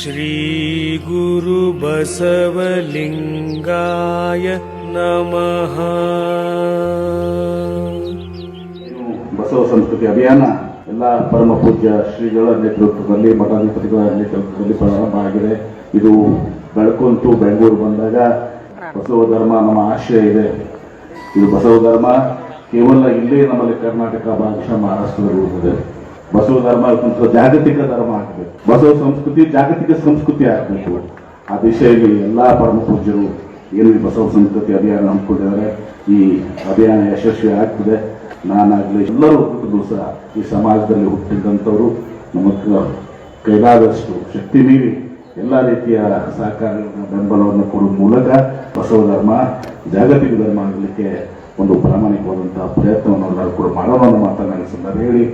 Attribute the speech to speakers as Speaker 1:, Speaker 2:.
Speaker 1: ಶ್ರೀ
Speaker 2: ಗುರು नमः ಬಸವ ಸಂಸ್ಕೃತಿ ಅಭಿಯಾನ ಎಲ್ಲ ಪರಮ ಪೂಜ್ಯ ಶ್ರೀಗಳ ನೇತೃತ್ವದಲ್ಲಿ, ಮಠಾಧಿಪತಿಗಳ ನೇತೃತ್ವದಲ್ಲಿ ಪ್ರಾರಂಭ ಆಗಿದೆ. ಇದು ಬೆಳಕುಂತು ಬೆಂಗಳೂರು ಬಂದಾಗ ಬಸವ ಧರ್ಮ ನಮ್ಮ ಆಶಯ ಇದೆ. ಇದು ಬಸವ ಧರ್ಮ ಕೇವಲ ಇಲ್ಲೇ ನಮ್ಮಲ್ಲಿ ಕರ್ನಾಟಕ ಭಾಗಶಃ ಮಹಾರಾಷ್ಟ್ರದಲ್ಲಿ ಇರುತ್ತದೆ ಬಸವ ಧರ್ಮ ಜಾಗತಿಕ ಧರ್ಮ ಆಗಬೇಕು. ಬಸವ ಸಂಸ್ಕೃತಿ ಜಾಗತಿಕ ಸಂಸ್ಕೃತಿ ಆಗಬೇಕು. ಆ ದಿಶೆಯಲ್ಲಿ ಎಲ್ಲಾ ಪರಮ ಪೂಜ್ಯರು ಏನು ಬಸವ ಸಂಸ್ಕೃತಿ ಅಭಿಯಾನ ಹಮ್ಮಿಕೊಂಡಿದ್ದಾರೆ. ಈ ಅಭಿಯಾನ ಯಶಸ್ವಿ ಆಗ್ತದೆ. ನಾನಾಗಲಿ ಎಲ್ಲರೂ ಸಹ ಈ ಸಮಾಜದಲ್ಲಿ ಹುಟ್ಟಿದಂಥವರು, ನಮ್ಮ ಕೈಲಾದಷ್ಟು ಶಕ್ತಿ ಮೀರಿ ಎಲ್ಲ ರೀತಿಯ ಸಹಕಾರ ಬೆಂಬಲವನ್ನು ಕೊಡುವ ಮೂಲಕ ಬಸವ ಧರ್ಮ, ಜಾಗತಿಕ ಧರ್ಮ ಆಗಲಿಕ್ಕೆ ಒಂದು ಪ್ರಾಮಾಣಿಕವಾದಂತಹ ಪ್ರಯತ್ನವನ್ನು ಎಲ್ಲರೂ ಕೂಡ ಮಾಡೋಣ ಮಾತನಾಡಿಸಿದ್ದಾರೆ ಹೇಳಿ.